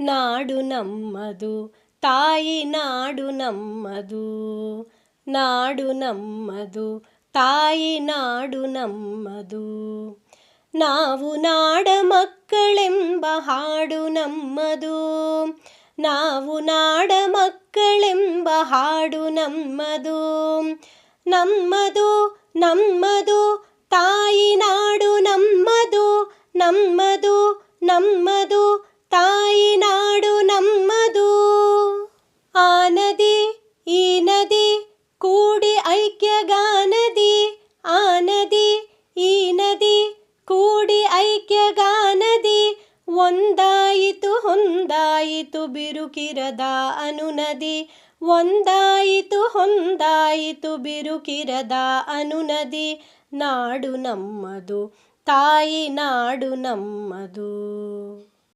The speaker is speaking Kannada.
ನಾಡು ನಮ್ಮದು, ತಾಯಿ ನಾಡು ನಮ್ಮದು. ನಾಡು ನಮ್ಮದು, ತಾಯಿ ನಾಡು ನಮ್ಮದು. ನಾವು ನಾಡ ಮಕ್ಕಳೆಂಬ ಹಾಡು ನಮ್ಮದು. ನಾವು ನಾಡ ಮಕ್ಕಳೆಂಬ ಹಾಡು ನಮ್ಮದು. ನಮ್ಮದು ನಮ್ಮದು, ತಾಯಿ ನಾಡು ನಮ್ಮದು. ನಮ್ಮದು ನಮ್ಮದು ನದಿ, ಈ ನದಿ ಕೂಡಿ ಐಕ್ಯಗಾನದಿ, ಆ ನದಿ, ಈ ನದಿ ಕೂಡಿ ಐಕ್ಯಗಾನದಿ, ಒಂದಾಯಿತು ಹೊಂದಾಯಿತು ಬಿರುಕಿರದ ಅನುನದಿ, ಒಂದಾಯಿತು ಹೊಂದಾಯಿತು ಬಿರುಕಿರದ ಅನುನದಿ, ನಾಡು ನಮ್ಮದು, ತಾಯಿ ನಾಡು ನಮ್ಮದು.